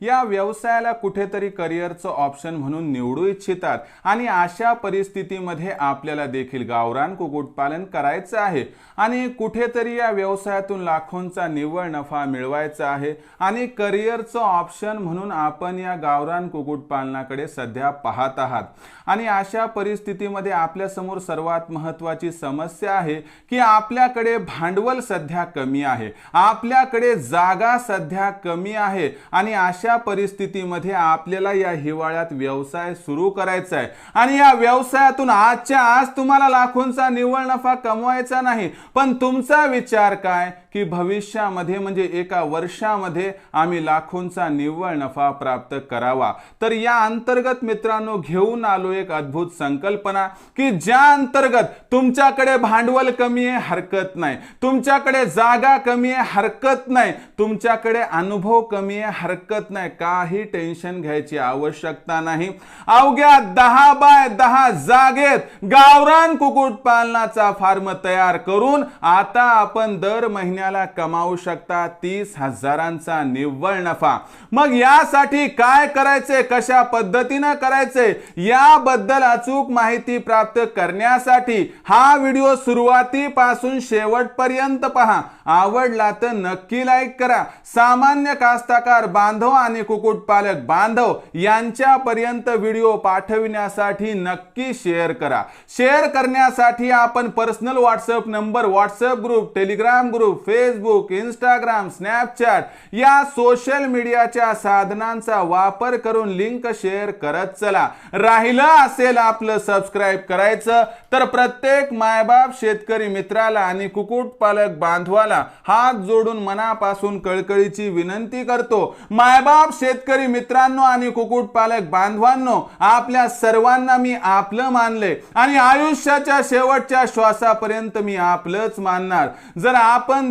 या व्यवसायाला कुठेतरी करिअरचं ऑप्शन म्हणून निवडू इच्छितात. आणि अशा परिस्थितीमध्ये आपल्याला देखील गावरान कुक्कुटपालन करायचं आहे. आणि कुठेतरी या व्यवसायातून लाखोंचा निव्वळ नफा मिळवायचा आहे. आणि करिअरचं ऑप्शन म्हणून आपण या गावरान कुक्कुटपालनाकडे सध्या पाहत आहात. आणि अशा परिस्थितीमध्ये आपल्यासमोर सर्वात महत्वाची समस्या आहे की आपल्याकडे भांडवल सध्या कमी आहे. आपल्याकडे जागा सध्या कमी आहे. आणि अशा परिस्थितीमध्ये आपल्याला या हिवाळ्यात व्यवसाय सुरू करायचा आहे. आणि या व्यवसायातून आजच्या आज तुम्हाला लाखोंचा निव्वळ नफा कमवायचा नाही. पण तुमचा विचार काय? की भविष्यामध्ये म्हणजे एका वर्षामध्ये आम्ही लाखोंचा निव्वळ नफा प्राप्त करावा. तर या अंतर्गत मित्रांनो घेऊन आलो एक अद्भुत संकल्पना की ज्या अंतर्गत तुमच्याकडे भांडवल कमी आहे हरकत नाही. तुमच्याकडे जागा कमी आहे हरकत नाही. तुमच्याकडे अनुभव कमी आहे हरकत नाही. काही टेन्शन घ्यायची आवश्यकता नाही. अवघ्या दहा बाय दहा जागेत गावरान कुक्कुटपालनाचा फार्म तयार करून आता आपण दर महिन्याला कमावू शकता तीस हजारांचा निव्वळ नफा. मग यासाठी काय करायचे? कशा पद्धतीनं करायचे? याबद्दल अचूक माहिती प्राप्त करण्यासाठी हा व्हिडिओ सुरुवातीपासून शेवटपर्यंत पहा. आवडला तर नक्की लाईक करा. सामान्य कास्ताकार बांधव आणि कुक्कुटपालक बांधव यांच्यापर्यंत व्हिडिओ पाठविण्यासाठी नक्की शेअर करा. शेअर करण्यासाठी आपण personal WhatsApp number WhatsApp group Telegram group Facebook Instagram Snapchat या सोशल मीडियाच्या साधनांचा वापर करून लिंक शेअर करत चला. राहिलं असेल आपलं सबस्क्राईब करायचं तर प्रत्येक मायबाप शेतकरी मित्राला आणि कुक्कुटपालक बांधवाला हात जोडून मनापासून कळकळीची विनंती करतो. मायबाप शेतकरी मित्रांनो आणि कुक्कुटपालक बांधवांनो आपल्या सर्वांना मी आपलं मानले आणि आयुष्याच्या शेवटच्या श्वासापर्यंत मी आपलंच मानणार. जर आपण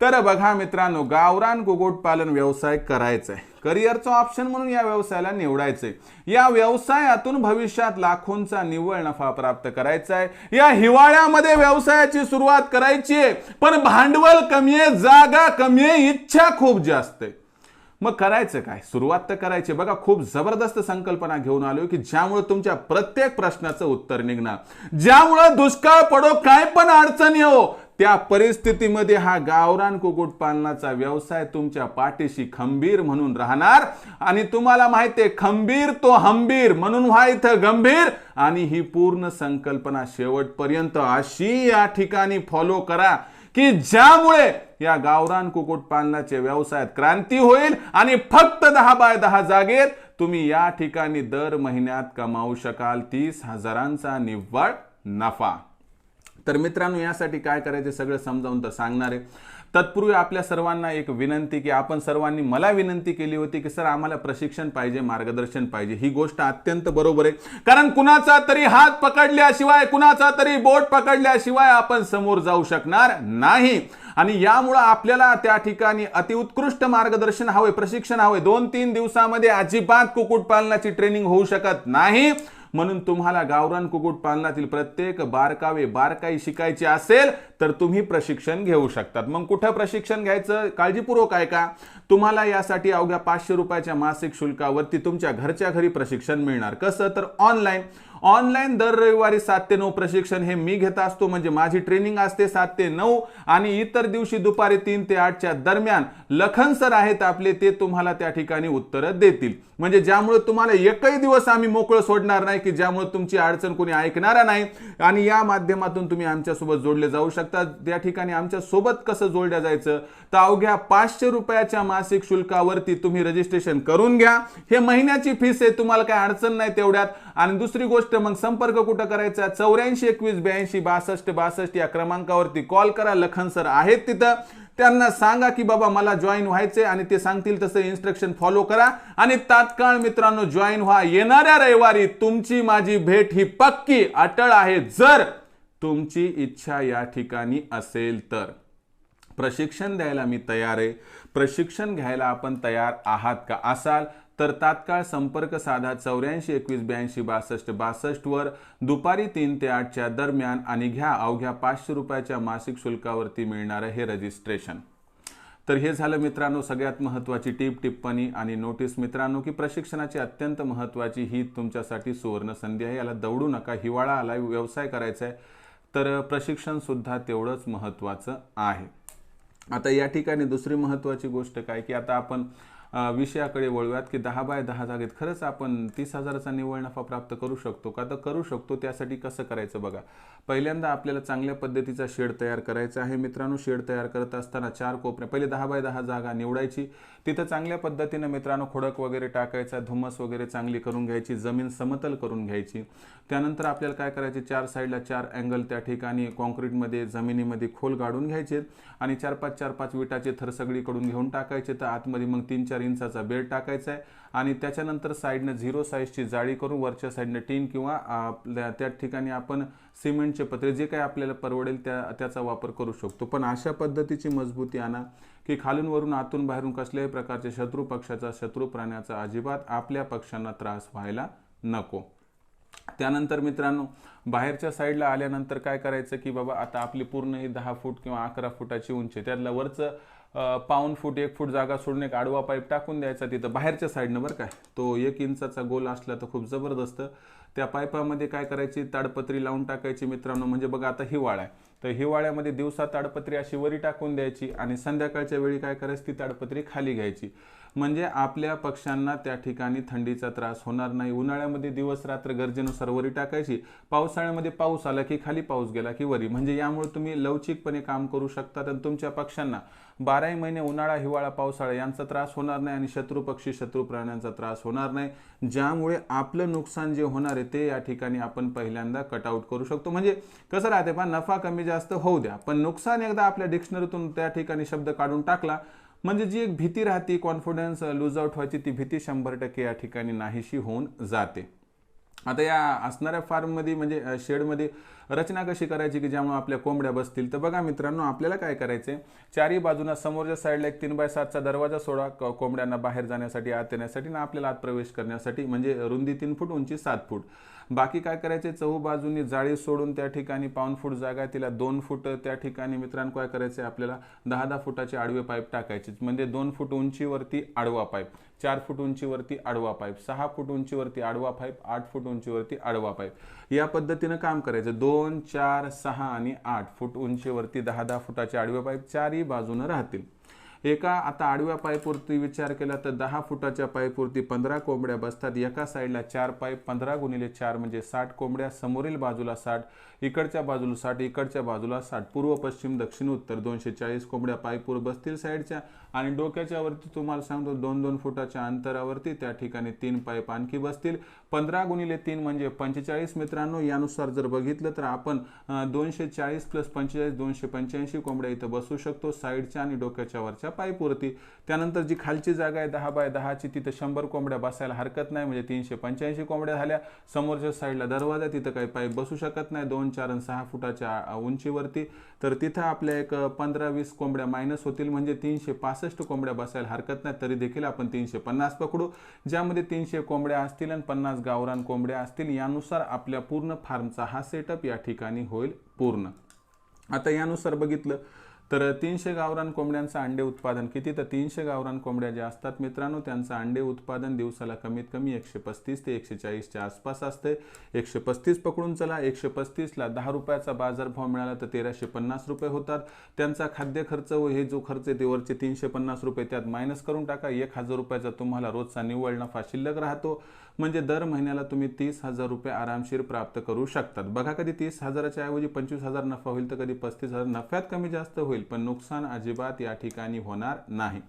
तर बघा मित्रांनो गावरान कुक्कुटपालन व्यवसाय करायचा आहे करिअरचं ऑप्शन म्हणून या व्यवसायाला निवडायचंय. या व्यवसायातून भविष्यात लाखोंचा निव्वळ नफा प्राप्त करायचा आहे या हिवाळ्यामध्ये व्यवसायाची सुरुवात करायची आहे पण भांडवल कमी आहे जागा कमी आहे इच्छा खूप जास्त आहे. मग करायचं काय? सुरुवात तर करायची. बघा खूप जबरदस्त संकल्पना घेऊन आलो की ज्यामुळे तुमच्या प्रत्येक प्रश्नाचं उत्तर निघणार. ज्यामुळे दुष्काळ पडो काय पण अडचण येऊ त्या परिस्थितीमध्ये हा गावरान कुक्कुटपालनाचा व्यवसाय तुमच्या पाठीशी खंबीर म्हणून राहणार. आणि तुम्हाला माहिती आहे खंबीर तो हंबीर म्हणून व्हा इथं गंभीर. आणि ही पूर्ण संकल्पना शेवटपर्यंत अशी या ठिकाणी फॉलो करा की ज्यामुळे या गावरान कुक्कुटपालनाचे व्यवसायात क्रांती होईल आणि फक्त दहा बाय दहा जागेत तुम्ही या ठिकाणी दर महिन्यात कमावू शकाल तीस हजारांचा निव्वळ नफा. तर मित्रांनो यासाठी काय करायचे सगळं समजावून तर सांगणार आहे. तत्पूर्वी आपल्या सर्वांना एक विनंती की आपण सर्वांनी मला विनंती केली होती की सर आम्हाला प्रशिक्षण पाहिजे मार्गदर्शन पाहिजे. ही गोष्ट अत्यंत बरोबर आहे. कारण कुणाचा तरी हात पकडल्याशिवाय कुणाचा तरी बोट पकडल्याशिवाय आपण समोर जाऊ शकणार नाही. आणि यामुळं आपल्याला त्या ठिकाणी अतिउत्कृष्ट मार्गदर्शन हवे प्रशिक्षण हवे दोन तीन दिवसामध्ये अजिबात कुक्कुटपालनाची ट्रेनिंग होऊ शकत नाही. म्हणून तुम्हाला गावरान कुक्कुटपालनातील प्रत्येक बारकावे बारकाई शिकायची असेल तर तुम्ही प्रशिक्षण घेऊ शकतात. मग कुठं प्रशिक्षण घ्यायचं? काळजीपूर्वक आहे का तुम्हाला यासाठी अवघ्या पाचशे रुपयाच्या मासिक शुल्कावरती तुमच्या घरच्या घरी प्रशिक्षण मिळणार. कसं? तर ऑनलाईन ऑनलाईन दर रविवारी सात ते नऊ प्रशिक्षण हे मी घेत असतो. म्हणजे माझी ट्रेनिंग असते सात ते नऊ आणि इतर दिवशी दुपारी तीन ते आठच्या दरम्यान लखन सर आहेत आपले ते तुम्हाला त्या ठिकाणी उत्तरं देतील. म्हणजे ज्यामुळे तुम्हाला एकही दिवस आम्ही मोकळं सोडणार नाही की ज्यामुळे तुमची अडचण कोणी ऐकणारा नाही. आणि या माध्यमातून तुम्ही आमच्यासोबत जोडले जाऊ शकता. त्या ठिकाणी आमच्यासोबत कसं जोडल्या जायचं? तर अवघ्या पाचशे रुपयाच्या मासिक शुल्कावरती तुम्ही रजिस्ट्रेशन करून घ्या. हे महिन्याची फीस आहे तुम्हाला काय अडचण नाही तेवढ्यात. आणि दुसरी गोष्ट मग संपर्क कुठं करायचा? चौऱ्याऐंशी एकवीस ब्याऐंशी बासष्ट बासष्ट या क्रमांकावरती कॉल करा. लखन सर आहेत तिथं. त्यांना सांगा की बाबा मला जॉईन व्हायचे आणि ते सांगतील तसं इन्स्ट्रक्शन फॉलो करा. आणि तात्काळ मित्रांनो जॉईन व्हा. येणाऱ्या रविवारी तुमची माझी भेट ही पक्की. अटळ आहे. जर तुमची इच्छा या ठिकाणी असेल तर. प्रशिक्षण द्यायला मी तयार आहे. प्रशिक्षण घ्यायला आपण तयार आहात का असाल तर तात्काळ संपर्क साधा चौऱ्याऐंशी एकवीस ब्याऐंशी बासष्ट बासष्टवर दुपारी तीन ते आठच्या दरम्यान आणि घ्या अवघ्या पाचशे रुपयाच्या मासिक शुल्कावरती मिळणारं हे रजिस्ट्रेशन. तर हे झालं मित्रांनो सगळ्यात महत्त्वाची टीप टिप्पणी आणि नोटीस. मित्रांनो की प्रशिक्षणाची अत्यंत महत्त्वाची ही तुमच्यासाठी सुवर्ण संधी आहे. याला दौडू नका हिवाळा आला व्यवसाय करायचा आहे तर प्रशिक्षणसुद्धा तेवढंच महत्त्वाचं आहे. आता या ठिकाणी दुसरी महत्त्वाची गोष्ट काय की आता आपण विषयाकडे वळूयात की दहा बाय दहा जागेत खरंच आपण तीस हजाराचा निव्वळ नफा प्राप्त करू शकतो का? तर करू शकतो. त्यासाठी कसं करायचं बघा. पहिल्यांदा आपल्याला चांगल्या पद्धतीचा शेड तयार करायचा आहे. मित्रांनो शेड तयार करत असताना चार कोपरे पहिले दहा बाय दहा जागा निवडायची. तिथं चांगल्या पद्धतीनं मित्रांनो खोडक वगैरे टाकायचा धुमस वगैरे चांगली करून घ्यायची जमीन समतल करून घ्यायची. त्यानंतर आपल्याला काय करायचे? चार साईडला चार अँगल त्या ठिकाणी कॉन्क्रीटमध्ये जमिनीमध्ये खोल गाडून घ्यायचे आणि चार पाच चार पाच विटाचे थर सगळीकडून घेऊन टाकायचे. तर आतमध्ये मग तीन चार इंचाचा बेड टाकायचा आहे. आणि त्याच्यानंतर साईडनं झिरो साईजची जाळी करून वरच्या साईडनं टीन किंवा आपल्या त्या ठिकाणी आपण सिमेंटचे पत्रे जे काही आपल्याला परवडेल त्या त्याचा वापर करू शकतो. पण अशा पद्धतीची मजबूती आणा की खालून वरून आतून बाहेरून कसल्याही प्रकारच्या शत्रू पक्षाचा शत्रू प्राण्याचा अजिबात आपल्या पक्षांना त्रास व्हायला नको. त्यानंतर मित्रांनो बाहेरच्या साईडला आल्यानंतर काय करायचं की बाबा आता आपली पूर्ण ही दहा फूट किंवा अकरा फुटाची उंची त्यातलं वरचं पाऊन पाऊण फूट एक फूट जागा सोडून एक आडवा पाईप टाकून द्यायचा तिथं. बाहेरच्या साईडनं बरं काय. तो एक इंचाचा गोल असला तर खूप जबरदस्त. त्या पाईपामध्ये काय करायची? ताडपत्री लावून टाकायची मित्रांनो. म्हणजे बघा आता हिवाळा आहे. तर हिवाळ्यामध्ये दिवसा ताडपत्री अशी वरी टाकून द्यायची आणि संध्याकाळच्या वेळी काय करायची? ती ताडपत्री खाली घ्यायची. म्हणजे आपल्या पक्ष्यांना त्या ठिकाणी थंडीचा त्रास होणार नाही. उन्हाळ्यामध्ये दिवस रात्र गरजेनुसार वरी टाकायची. पावसाळ्यामध्ये पाऊस आला की खाली पाऊस गेला की वरी. म्हणजे यामुळे तुम्ही लवचिकपणे काम करू शकता आणि तुमच्या पक्ष्यांना बाराही महिने उन्हाळा हिवाळा पावसाळा यांचा त्रास होणार नाही आणि शत्रू पक्षी शत्रू प्राण्यांचा त्रास होणार नाही. ज्यामुळे आपलं नुकसान जे होणार आहे ते या ठिकाणी आपण पहिल्यांदा कटआउट करू शकतो. म्हणजे कसं राहते पण नफा कमी जास्त होऊ द्या पण नुकसान एकदा आपल्या डिक्शनरीतून त्या ठिकाणी शब्द काढून टाकला म्हणजे जी एक भीती राहते कॉन्फिडन्स लूज आउट व्हायची ती भीती शंभर टक्के या ठिकाणी नाहीशी होऊन जाते. आता या असणाऱ्या फार्ममध्ये म्हणजे शेडमध्ये रचना कशी करायची की ज्यामुळे आपल्या कोंबड्या बसतील? तर बघा मित्रांनो आपल्याला काय करायचे चारही बाजूना समोरच्या साईडला एक तीन बाय सातचा दरवाजा सोडा. क- कोंबड्यांना बाहेर जाण्यासाठी आत येण्यासाठी ना आपल्याला आत प्रवेश करण्यासाठी म्हणजे रुंदी तीन फूट उंची सात फूट. बाकी काय करायचे चहू बाजूनी जाळी सोडून त्या ठिकाणी पाऊन फूट जागा आहे, तिला दोन फूट त्या ठिकाणी मित्रांनो काय करायचे आपल्याला दहा दहा फुटाचे आडवे पाईप टाकायचे. म्हणजे दोन फूट उंचीवरती आडवा पाईप चार फूट उंचीवरती आडवा पाईप सहा फूट उंचीवरती आडवा पाईप आठ फूट उंचीवरती आडवा पाईप. या पद्धतीनं काम करायचं. दोन चार सहा आणि आठ फूट उंचीवरती दहा दहा फुटाचे आडवे पाईप चारही बाजूनं राहतील. एका आता आडव्या पायपुरती विचार केला तर दहा फुटाच्या पायपुरती पंधरा कोंबड्या बसतात. एका साईडला चार पाय पंधरा गुणिले चार म्हणजे साठ कोंबड्या समोरील बाजूला साठ इकडच्या बाजूला साठ इकडच्या बाजूला साठ. पूर्व पश्चिम दक्षिण उत्तर दोनशे चाळीस कोंबड्या पायपूर बसतील साईडच्या. आणि डोक्याच्या वरती तुम्हाला सांगतो दोन दोन फुटाच्या अंतरावरती त्या ठिकाणी तीन पाईप आणखी बसतील. पंधरा गुणिले तीन म्हणजे पंचेचाळीस मित्रांनो. यानुसार जर बघितलं तर आपण दोनशे चाळीस प्लस पंचेचाळीस दोनशे पंच्याऐंशी कोंबड्या इथं बसू शकतो साईडच्या आणि डोक्याच्या वरच्या पाईपवरती त्यानंतर जी खालची जागा आहे दहा बाय दहाची तिथं शंभर कोंबड्या बसायला हरकत नाही म्हणजे तीनशे पंच्याऐंशी कोंबड्या झाल्या. समोरच्या साईडला दरवाजा तिथं काही पाईप बसू शकत नाही दोन चार आणि सहा फुटाच्या उंचीवरती. तर तिथं आपल्या एक पंधरा वीस कोंबड्या मायनस होतील म्हणजे तीनशे पासष्ट कोंबड्या बसायला हरकत नाही तरी देखील आपण तीनशे पन्नास पकडू. ज्यामध्ये तीनशे कोंबड्या असतील आणि पन्नास गावरान कोंबड्या असतील यानुसार आपल्या पूर्ण फार्मचा हा सेटअप या ठिकाणी होईल पूर्ण. आता यानुसार बघितलं तर तीनशे गावरान कोंबड्यांचं अंडे उत्पादन किती? तर तीनशे गावरान कोंबड्या ज्या असतात मित्रांनो त्यांचं अंडे उत्पादन दिवसाला कमीत कमी एकशे पस्तीस ते एकशे चाळीसच्या आसपास असते. एकशे पस्तीस पकडून चला एकशे पस्तीसला दहा रुपयाचा बाजारभाव मिळाला तर तेराशे पन्नास रुपये होतात. त्यांचा खाद्य खर्च व हे जो खर्च आहे ते वरचे तीनशे पन्नास रुपये त्यात मायनस करून टाका. एक हजार रुपयाचा तुम्हाला रोजचा निव्वळ नफा शिल्लक राहतो. म्हणजे दर महिन्याला तुम्ही तीस हजार रुपये आरामशीर प्राप्त करू शकतात. बघा कधी तीस हजाराच्या ऐवजी पंचवीस हजार नफा होईल तर कधी पस्तीस हजार. नफ्यात कमी जास्त होईल पण नुकसान अजिबात या ठिकाणी होणार नाही.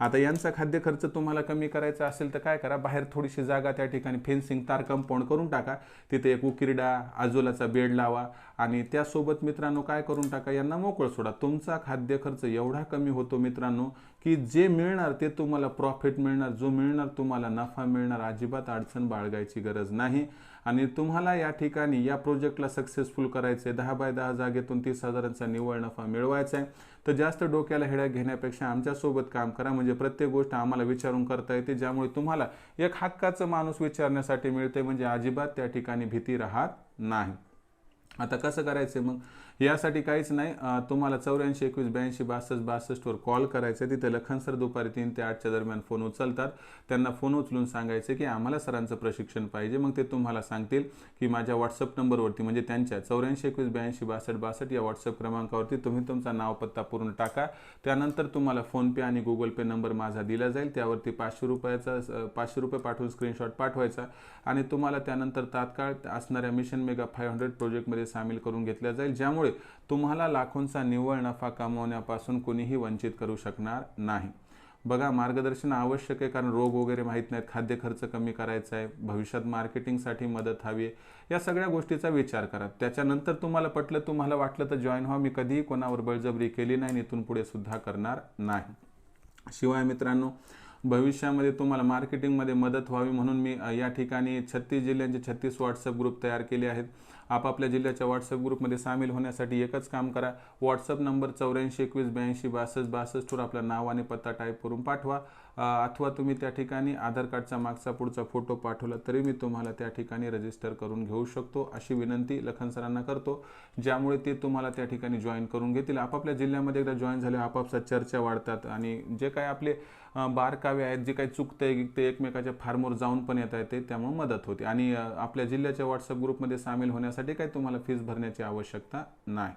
आता यांचा खाद्य खर्च तुम्हाला कमी करायचा असेल तर काय करा? बाहेर थोडीशी जागा त्या ठिकाणी फेन्सिंग तार कंपाऊंड करून टाका. तिथे एक उकिरडा आजोलाचा बेड लावा आणि त्यासोबत मित्रांनो काय करून टाका? यांना मोकळं सोडा. तुमचा खाद्य खर्च एवढा कमी होतो मित्रांनो की जे मिळणार ते तुम्हाला प्रॉफिट मिळणार जो मिळणार तुम्हाला नफा मिळणार अजिबात अडचण बाळगायची गरज नाही. आणि तुम्हाला या ठिकाणी या प्रोजेक्टला सक्सेसफुल करायचं आहे दहा बाय दहा जागेतून तीस हजारांचा निव्वळ नफा मिळवायचा आहे तर जास्त डोक्याला हेड्या घेण्यापेक्षा आमच्यासोबत काम करा. म्हणजे प्रत्येक गोष्ट आम्हाला विचारून करता येते ज्यामुळे तुम्हाला एक हक्काचं माणूस विचारण्यासाठी मिळते म्हणजे अजिबात त्या ठिकाणी भीती राहत नाही. आता कसं करायचं मग? यासाठी काहीच नाही. तुम्हाला चौऱ्याऐंशी एकवीस ब्याऐंशी बासष्ट बासष्टवर कॉल करायचं. आहे तिथे लखन सर दुपारी तीन ते आठच्या दरम्यान फोन उचलतात. त्यांना फोन उचलून सांगायचे की आम्हाला सरांचं प्रशिक्षण पाहिजे. मग ते तुम्हाला सांगतील की माझ्या व्हॉट्सअप नंबरवरती म्हणजे त्यांच्या चौऱ्याऐंशी एकवीस ब्याऐंशी बासष्ट बासष्ट या व्हॉट्सअप क्रमांकावरती तुम्ही तुमचा नाव पत्ता पूर्ण टाका. त्यानंतर तुम्हाला फोनपे आणि गुगल पे नंबर माझा दिला जाईल. त्यावरती पाचशे रुपयाचा पाचशे रुपये पाठवून स्क्रीनशॉट पाठवायचा. आणि तुम्हाला त्यानंतर तात्काळ असणाऱ्या मिशन मेगा फाईव्ह हंड्रेड प्रोजेक्टमध्ये सामील करून घेतल्या जाईल ज्यामुळे तुम्हाला लाखोंचा निव्वळ नफा कमावण्यापासून कोणीही वंचित करू शकणार नाही. बघा मार्गदर्शन आवश्यक आहे कारण रोग वगैरे माहीत नाहीत खाद्य खर्च कमी करायचा आहे भविष्यात मार्केटिंगसाठी मदत हवी आहे. या सगळ्या गोष्टीचा विचार करा. त्याच्यानंतर तुम्हाला पटलं तुम्हाला वाटलं तर जॉईन व्हा. मी कधीही कोणावर बळजबरी केली नाही इथून पुढे सुद्धा करणार नाही. शिवाय मित्रांनो भविष्यामध्ये तुम्हाला मार्केटिंगमध्ये मदत व्हावी म्हणून मी या ठिकाणी छत्तीस जिल्ह्यांचे छत्तीस व्हॉट्सअप ग्रुप तयार केले आहेत. आपापल्या जिल्ह्याच्या व्हॉट्सअप ग्रुपमध्ये सामील होण्यासाठी एकच काम करा. व्हॉट्सअप नंबर चौऱ्याऐंशी एकवीस ब्याऐंशी बासष्ट बासष्टवर आपलं नाव आणि पत्ता टाईप करून पाठवा. अथवा तुम्ही त्या ठिकाणी आधार कार्डचा मागचा पुढचा फोटो पाठवला तरी मी तुम्हाला त्या ठिकाणी रजिस्टर करून घेऊ शकतो अशी विनंती लखन सरांना करतो. ज्यामुळे ते तुम्हाला त्या ठिकाणी जॉईन करून घेतील. आपापल्या जिल्ह्यामध्ये एकदा जॉईन झाले आपापसात चर्चा वाढतात आणि जे काय आपले बारकावे आहेत जे काही चुकते ते एकमेकाच्या फार्मवर जाऊन पण येता येते त्यामुळे मदत होते. आणि आपल्या जिल्ह्याच्या व्हॉट्सअप ग्रुपमध्ये सामील होण्यासाठी काही तुम्हाला फीस भरण्याची आवश्यकता नाही.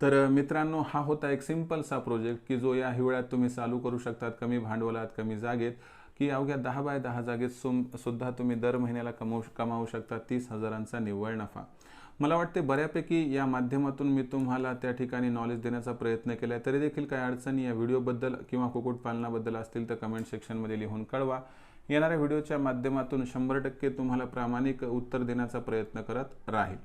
तर मित्रांनो हा होता एक सिम्पलसा प्रोजेक्ट की जो या हिवाळ्यात तुम्ही चालू करू शकतात कमी भांडवलात कमी जागेत की अवघ्या दहा बाय दहा जागेत सुम सुद्धा तुम्ही दर महिन्याला कमवू कमावू शकता तीस हजारांचा निव्वळ नफा. मला वाटते बऱ्यापैकी या माध्यमातून मी तुम्हाला त्या ठिकाणी नॉलेज देण्याचा प्रयत्न केला आहे तरी देखील काही अडचणी या व्हिडिओबद्दल किंवा कुक्कुटपालनाबद्दल असतील तर कमेंट सेक्शनमध्ये लिहून कळवा. येणाऱ्या व्हिडिओच्या माध्यमातून शंभर टक्के तुम्हाला प्रामाणिक उत्तर देण्याचा प्रयत्न करत राहील.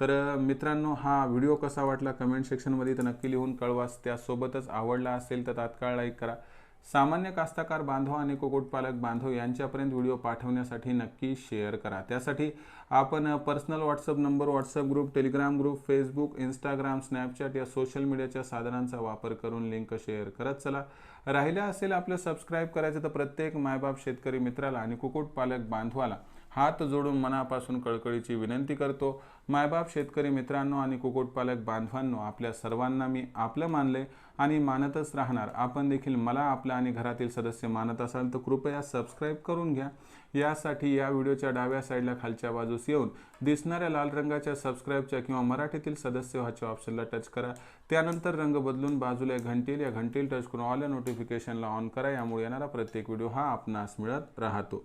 तर मित्रांनो हा व्हिडिओ कसा वाटला कमेंट सेक्शनमध्ये तर नक्की लिहून कळवास त्यासोबतच आवडला असेल तर तात्काळ लाईक करा. सामान्य कास्ताकार बांधव आणि कुक्कुटपालक बांधव यांच्यापर्यंत व्हिडिओ पाठवण्यासाठी नक्की शेअर करा. त्यासाठी आपण personal WhatsApp number WhatsApp group Telegram group Facebook Instagram Snapchat या सोशल मीडियाच्या साधनांचा वापर करून लिंक शेअर करत चला. राहिल्या असेल आपलं सबस्क्राईब करायचं तर प्रत्येक मायबाप शेतकरी मित्राला आणि कुक्कुटपालक बांधवाला हात जोडून मनापासून कळकळीची विनंती करतो. मायबाप शेतकरी मित्रांनो आणि कुक्कुटपालक बांधवांनो आपल्या सर्वांना मी आपलं मानले आणि मानतच राहणार. आपण देखील मला आपला आणि घरातील सदस्य मानत असाल तर कृपया सबस्क्राईब करून घ्या. यासाठी या व्हिडिओच्या डाव्या साईडला खालच्या बाजूस येऊन दिसणाऱ्या लाल रंगाच्या सबस्क्राईबच्या किंवा मराठीतील सदस्य व्हाच्या ऑप्शनला टच करा. त्यानंतर रंग बदलून बाजूला घंटील या घंटील टच करून ऑल या नोटिफिकेशनला ऑन करा. यामुळे येणारा प्रत्येक व्हिडिओ हा आपणास मिळत राहतो.